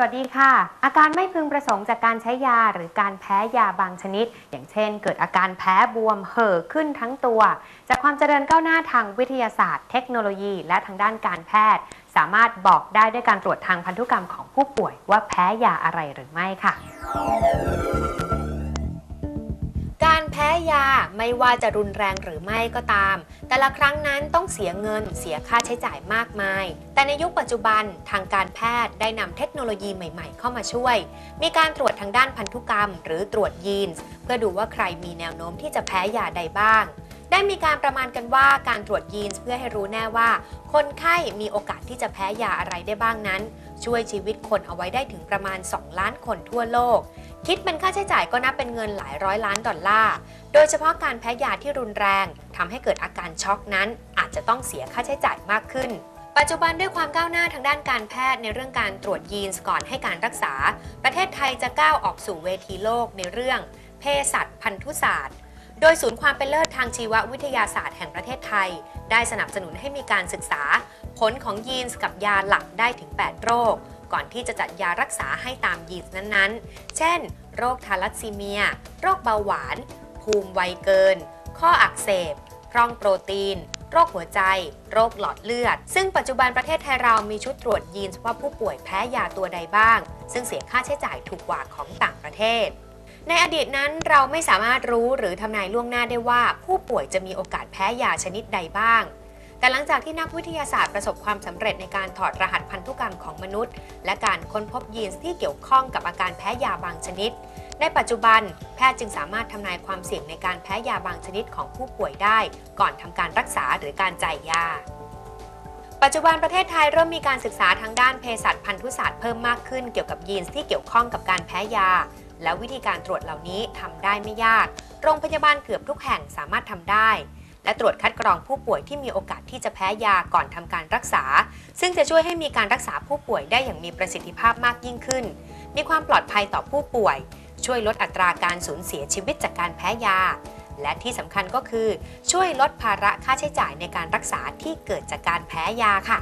สวัสดีค่ะ อาการไม่พึงประสงค์จากการใช้ยาหรือการแพ้ยาบางชนิด อย่างเช่น เกิดอาการแพ้บวมเห่อขึ้นทั้งตัว จากความเจริญก้าวหน้าทางวิทยาศาสตร์ เทคโนโลยี และทางด้านการแพทย์ สามารถบอกได้ด้วยการตรวจทางพันธุกรรมของผู้ป่วยว่าแพ้ยาอะไรหรือไม่ค่ะ พ้ยาไม่ว่าจะรุนแรงหรือไม่ก็ตาม แต่ละครั้งนั้นต้องเสียเงินเสียค่าใช้จ่ายมากมาย แต่ในยุคปัจจุบันทางการแพทย์ได้นำเทคโนโลยีใหม่ ๆ เข้ามาช่วย มีการตรวจทางด้านพันธุกรรม หรือตรวจยีนส์เพื่อดูว่าใครมีแนวโน้มที่จะแพ้ยาใดบ้าง ได้มีการประมาณกันว่าการตรวจยีนส์เพื่อให้รู้แน่ว่า คนไข้มีโอกาสที่จะแพ้ยาอะไรได้บ้างนั้น ช่วยชีวิตคนเอาไว้ได้ถึงประมาณ 2 ล้านคนทั่วโลก คิดเป็นค่าใช้จ่ายก็นับเป็นเงินหลายร้อยล้านดอลลาร์ โดยเฉพาะการแพ้ยาที่รุนแรงทำให้เกิดอาการช็อกนั้น อาจจะต้องเสียค่าใช้จ่ายมากขึ้นปัจจุบันด้วยความก้าวหน้าทางด้านการแพทย์ในเรื่องการตรวจยีนส์ก่อนให้การรักษา ประเทศไทยจะก้าวออกสู่เวทีโลกในเรื่องเภสัชพันธุศาสตร์ โดยศูนย์ความเป็นเลิศทางชีววิทยาศาสตร์แห่งประเทศไทย ได้สนับสนุนให้มีการศึกษา ผลของยีนส์กับยาหลักได้ถึง 8 โรค ก่อนที่จะจัดยารักษาให้ตามยีนส์นั้นๆ เช่น โรคทาลัสซีเมีย โรคเบาหวาน ภูมิไวเกิน ข้ออักเสบ พร่องโปรตีน โรคหัวใจ โรคหลอดเลือด ซึ่งปัจจุบันประเทศไทยเรามีชุดตรวจยีนส์ว่าผู้ป่วยแพ้ยาตัวใดบ้าง ซึ่งเสียค่าใช้จ่ายถูกกว่าของต่างประเทศ ในอดีตนั้นเราไม่สามารถรู้หรือทำนายล่วงหน้าได้ว่า ผู้ป่วยจะมีโอกาสแพ้ยาชนิดใดบ้าง แต่หลังจากที่นักวิทยาศาสตร์ประสบความสำเร็จในการถอดรหัสพันธุกรรมของมนุษย์ และการค้นพบยีนที่เกี่ยวข้องกับอาการแพ้ยาบางชนิด ในปัจจุบัน แพทย์จึงสามารถทำนายความเสี่ยงในการแพ้ยาบางชนิดของผู้ป่วยได้ ก่อนทำการรักษาหรือการจ่ายยาปัจจุบันประเทศไทยเริ่มมีการศึกษาทางด้านเภสัชพันธุศาสตร์เพิ่มมากขึ้นเกี่ยวกับยีนที่เกี่ยวข้องกับการแพ้ยา และวิธีการตรวจเหล่านี้ทำได้ไม่ยาก โรงพยาบาลเกือบทุกแห่งสามารถทำได้ และตรวจคัดกรองผู้ป่วยที่มีโอกาสที่จะแพ้ยาก่อนทำการรักษา ซึ่งจะช่วยให้มีการรักษาผู้ป่วยได้อย่างมีประสิทธิภาพมากยิ่งขึ้น มีความปลอดภัยต่อผู้ป่วย ช่วยลดอัตราการสูญเสียชีวิตจากการแพ้ยา และที่สำคัญก็คือ ช่วยลดภาระค่าใช้จ่ายในการรักษาที่เกิดจากการแพ้ยาค่ะ